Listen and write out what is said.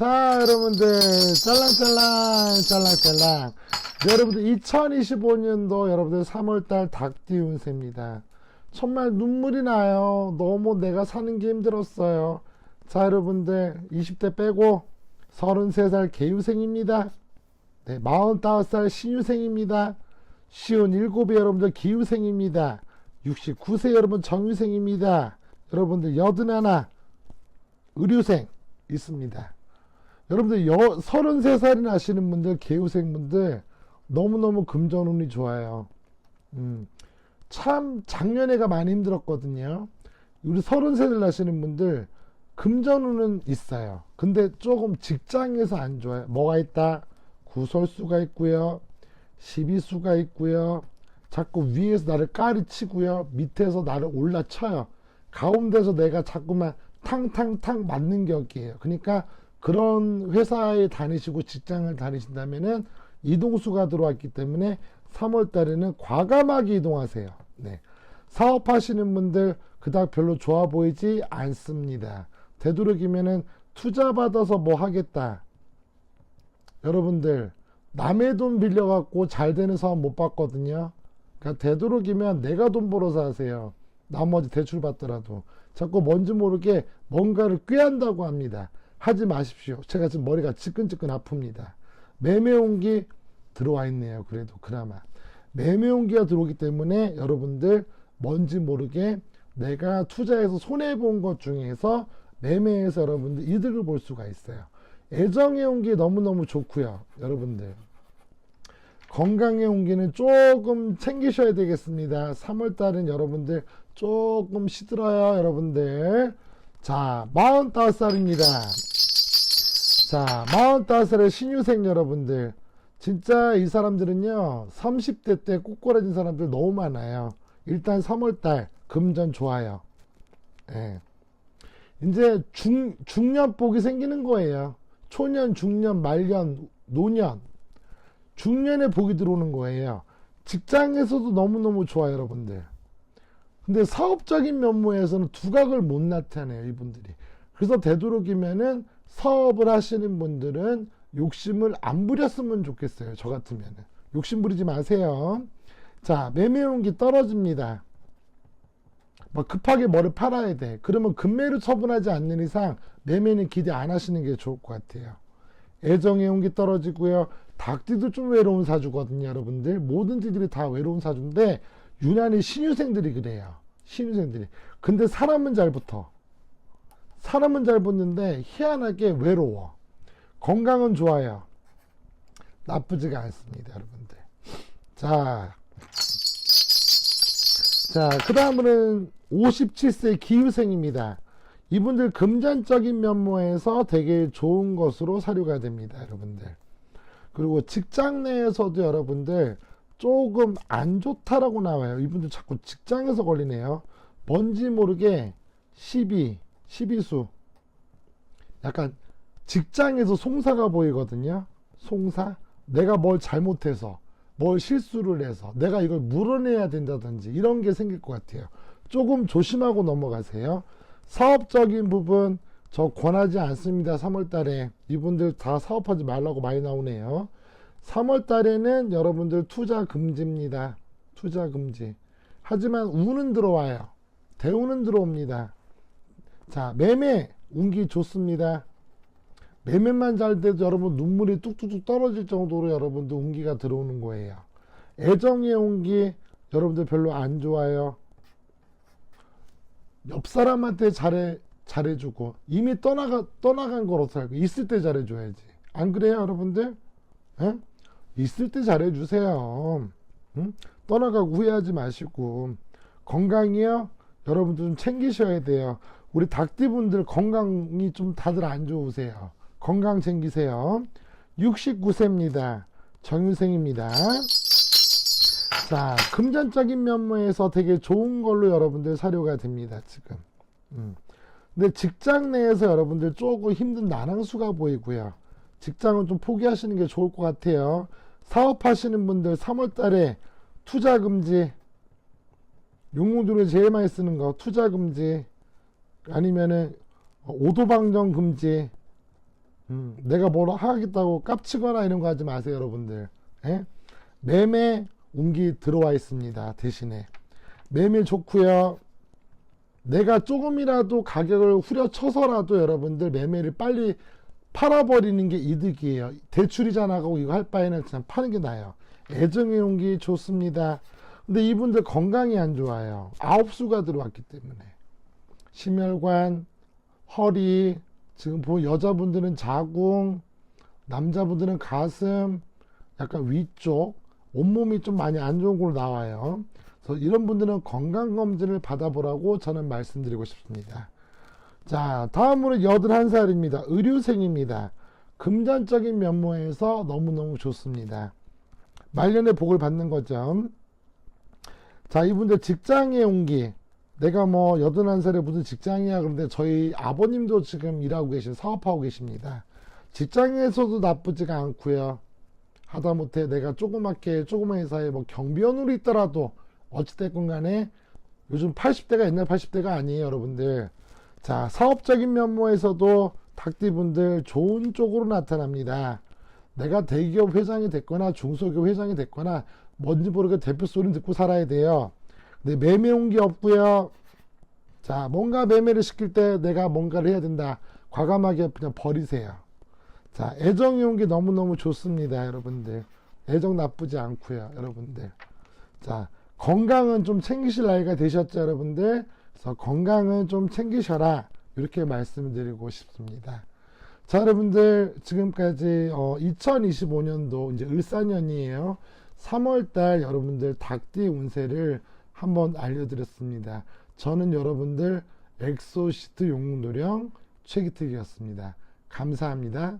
자, 여러분들, 짤랑짤랑, 짤랑짤랑. 여러분들, 2025년도 여러분들 3월달 닭띠 운세입니다. 정말 눈물이 나요. 너무 내가 사는 게 힘들었어요. 자, 여러분들, 20대 빼고 33살 개유생입니다. 네, 45살 신유생입니다. 쉬운 7이 여러분들 기유생입니다. 69세 여러분 정유생입니다. 여러분들 81 의료생 있습니다. 여러분들 여, 33살이나 하시는 분들 개우생분들 너무너무 금전운이 좋아요. 음, 참 작년에가 많이 힘들었거든요. 우리 33살 하시는 분들 금전운은 있어요. 근데 조금 직장에서 안 좋아요. 뭐가 있다? 구설수가 있고요. 시비수가 있고요. 자꾸 위에서 나를 까리치고요. 밑에서 나를 올라쳐요. 가운데서 내가 자꾸만 탕탕탕 맞는 격이에요. 그러니까 그런 회사에 다니시고 직장을 다니신다면은 이동수가 들어왔기 때문에 3월 달에는 과감하게 이동하세요. 네. 사업하시는 분들 그닥 별로 좋아 보이지 않습니다. 되도록이면은 투자 받아서 뭐 하겠다. 여러분들 남의 돈 빌려 갖고 잘 되는 사업 못 봤거든요. 그러니까 되도록이면 내가 돈 벌어서 하세요. 나머지 대출 받더라도 자꾸 뭔지 모르게 뭔가를 꾀한다고 합니다. 하지 마십시오. 제가 지금 머리가 지끈지끈 아픕니다. 매매 온기 들어와 있네요. 그래도 그나마 매매 온기가 들어오기 때문에 여러분들 뭔지 모르게 내가 투자해서 손해 본 것 중에서 매매해서 여러분들 이득을 볼 수가 있어요. 애정의 온기 너무너무 좋고요. 여러분들 건강의 온기는 조금 챙기셔야 되겠습니다. 3월 달은 여러분들 조금 시들어요, 여러분들. 자, 45살입니다. 자, 45살의 신유생 여러분들. 진짜 이 사람들은요, 30대 때 꼬꾸라진 사람들 너무 많아요. 일단 3월 달 금전 좋아요. 예. 이제 중, 중년복이 생기는 거예요. 초년, 중년, 말년, 노년. 중년에 복이 들어오는 거예요. 직장에서도 너무너무 좋아요, 여러분들. 근데 사업적인 면모에서는 두각을 못 나타내요, 이분들이. 그래서 되도록이면은 사업을 하시는 분들은 욕심을 안 부렸으면 좋겠어요, 저 같으면은. 욕심 부리지 마세요. 자, 매매 용기 떨어집니다. 뭐 급하게 뭐를 팔아야 돼. 그러면 금매로 처분하지 않는 이상 매매는 기대 안 하시는 게 좋을 것 같아요. 애정의 용기 떨어지고요. 닭띠도 좀 외로운 사주거든요, 여러분들. 모든 띠들이 다 외로운 사주인데 유난히 신유생들이 그래요. 신유생들이. 근데 사람은 잘 붙어. 사람은 잘 붙는데 희한하게 외로워. 건강은 좋아요. 나쁘지가 않습니다, 여러분들. 자, 자, 그 다음은 57세 기후생입니다. 이분들 금전적인 면모에서 되게 좋은 것으로 사료가 됩니다, 여러분들. 그리고 직장 내에서도 여러분들 조금 안 좋다라고 나와요. 이분들 자꾸 직장에서 걸리네요. 뭔지 모르게 시비, 시비수. 약간 직장에서 송사가 보이거든요. 송사. 내가 뭘 잘못해서, 뭘 실수를 해서, 내가 이걸 물어내야 된다든지 이런 게 생길 것 같아요. 조금 조심하고 넘어가세요. 사업적인 부분 저 권하지 않습니다. 3월 달에 이분들 다 사업하지 말라고 많이 나오네요. 3월 달에는 여러분들 투자 금지입니다. 투자 금지. 하지만 운은 들어와요. 대운은 들어옵니다. 자, 매매 운기 좋습니다. 매매만 잘 돼도 여러분 눈물이 뚝뚝뚝 떨어질 정도로 여러분들 운기가 들어오는 거예요. 애정의 운기 여러분들 별로 안 좋아요. 옆 사람한테 잘해 잘해주고 이미 떠나가 떠나간 거로 살고 있을 때 잘해줘야지. 안 그래요, 여러분들? 에? 있을 때 잘해주세요. 응? 떠나가고 후회하지 마시고 건강이요. 여러분들 좀 챙기셔야 돼요. 우리 닭띠분들 건강이 좀 다들 안 좋으세요. 건강 챙기세요. 69세입니다. 정유생입니다. 자, 금전적인 면모에서 되게 좋은 걸로 여러분들 사료가 됩니다, 지금. 음. 근데 직장 내에서 여러분들 조금 힘든 난항수가 보이고요. 직장은 좀 포기하시는 게 좋을 것 같아요. 사업하시는 분들 3월 달에 투자 금지, 용어들을 제일 많이 쓰는 거, 투자 금지, 아니면은 오도방정 금지, 음, 내가 뭘 하겠다고 깝치거나 이런 거 하지 마세요, 여러분들. 예? 매매 운기 들어와 있습니다. 대신에 매매 좋고요. 내가 조금이라도 가격을 후려쳐서라도 여러분들 매매를 빨리 팔아버리는 게 이득이에요. 대출이자 나가고 이거 할 바에는 그냥 파는 게 나아요. 애정의 용기 좋습니다. 근데 이분들 건강이 안 좋아요. 아홉 수가 들어왔기 때문에. 심혈관, 허리, 지금 보면 여자분들은 자궁, 남자분들은 가슴, 약간 위쪽, 온몸이 좀 많이 안 좋은 걸로 나와요. 그래서 이런 분들은 건강검진을 받아보라고 저는 말씀드리고 싶습니다. 자, 다음으로 81살입니다. 의료생입니다. 금전적인 면모에서 너무너무 좋습니다. 말년의 복을 받는 거죠. 자, 이분들 직장에 온기. 내가 뭐 81살에 무슨 직장이야. 그런데 저희 아버님도 지금 일하고 계신, 사업하고 계십니다. 직장에서도 나쁘지가 않고요. 하다못해 내가 조그맣게, 조그만 회사에 뭐 경비원으로 있더라도 어찌됐건 간에 요즘 80대가 옛날 80대가 아니에요, 여러분들. 자, 사업적인 면모에서도 닭띠분들 좋은 쪽으로 나타납니다. 내가 대기업 회장이 됐거나 중소기업 회장이 됐거나 뭔지 모르게 대표 소리 듣고 살아야 돼요. 근데 매매 온 게 없고요. 자, 뭔가 매매를 시킬 때 내가 뭔가를 해야 된다. 과감하게 그냥 버리세요. 자, 애정이 온 게 너무너무 좋습니다, 여러분들. 애정 나쁘지 않고요, 여러분들. 자, 건강은 좀 챙기실 나이가 되셨죠, 여러분들? 그래서 건강은 좀 챙기셔라. 이렇게 말씀드리고 싶습니다. 자, 여러분들, 지금까지, 어, 2025년도 이제 을사년이에요. 3월달 여러분들 닭띠 운세를 한번 알려드렸습니다. 저는 여러분들 엑소시트 용문노령 최기특이었습니다. 감사합니다.